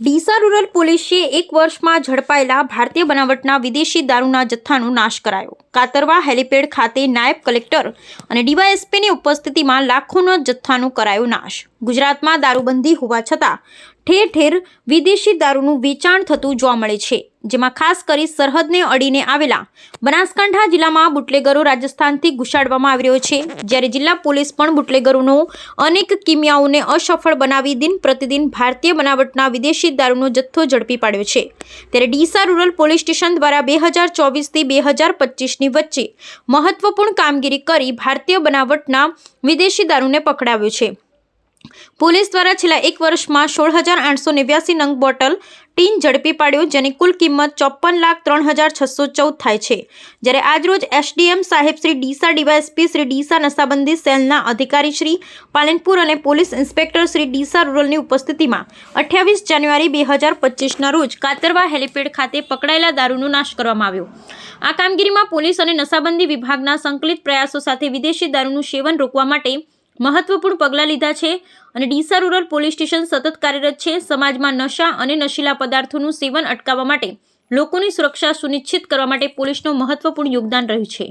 Deesa rural પોલીસે એક વર્ષમાં ઝડપાયેલા ભારતીય બનાવટના વિદેશી દારૂના જથ્થાનો નાશ કરાયો. કાતરવા હેલીપેડ ખાતે નાયબ કલેક્ટર અને ડીવાયએસપીની ઉપસ્થિતિમાં લાખોનો જથ્થાનો કરાયો નાશ. ગુજરાતમાં દારૂબંધી હોવા છતાં ઠેર ઠેર વિદેશી દારૂનું વેચાણ થતું જોવા મળે છે. જેમાં ખાસ કરી સરહદને અડીને આવેલા બનાસકાંઠા જિલ્લામાં બુટલેગરો રાજસ્થાનથી ઘુસાડવામાં આવી રહ્યો છે. જ્યારે જિલ્લા પોલીસ પણ બુટલેગરોનો અનેક કિમિયાઓને અસફળ બનાવી દિન પ્રતિદિન ભારતીય બનાવટના વિદેશી દારૂનો જથ્થો ઝડપી પાડ્યો છે. ત્યારે ડીસા રૂરલ પોલીસ સ્ટેશન દ્વારા બે હજાર ચોવીસથી બે હજાર પચીસની વચ્ચે મહત્વપૂર્ણ કામગીરી કરી ભારતીય બનાવટના વિદેશી દારૂને પકડાવ્યો છે. પોલીસ દ્વારા છેલ્લા એક વર્ષમાં સોળ હજાર આઠસો નેવ્યાસી નંગ બોટલ ટીન ઝડપી પાડ્યો, જેની કુલ કિંમત ચોપન લાખ ત્રણ હજાર છસો ચૌદ થાય છે. જ્યારે આજરોજ એસડીએમ સાહેબ શ્રી ડીસા ડીવાયએસપી શ્રી ડીસા નશાબંધી સેલના અધિકારી શ્રી પાલનપુર અને પોલીસ ઇન્સ્પેક્ટર શ્રી ડીસા રૂરલની ઉપસ્થિતિમાં અઠ્યાવીસ જાન્યુઆરી બે હજાર પચીસના રોજ કાતરવા હેલીપેડ ખાતે પકડાયેલા દારૂનો નાશ કરવામાં આવ્યો. આ કામગીરીમાં પોલીસ અને નશાબંધી વિભાગના સંકલિત પ્રયાસો સાથે વિદેશી દારૂનું સેવન રોકવા માટે મહત્વપૂર્ણ પગલાં લીધા છે અને ડીસા રૂરલ પોલીસ સ્ટેશન સતત કાર્યરત છે. સમાજમાં નશા અને નશીલા પદાર્થોનું સેવન અટકાવવા માટે લોકોની સુરક્ષા સુનિશ્ચિત કરવા માટે પોલીસનું મહત્વપૂર્ણ યોગદાન રહ્યું છે.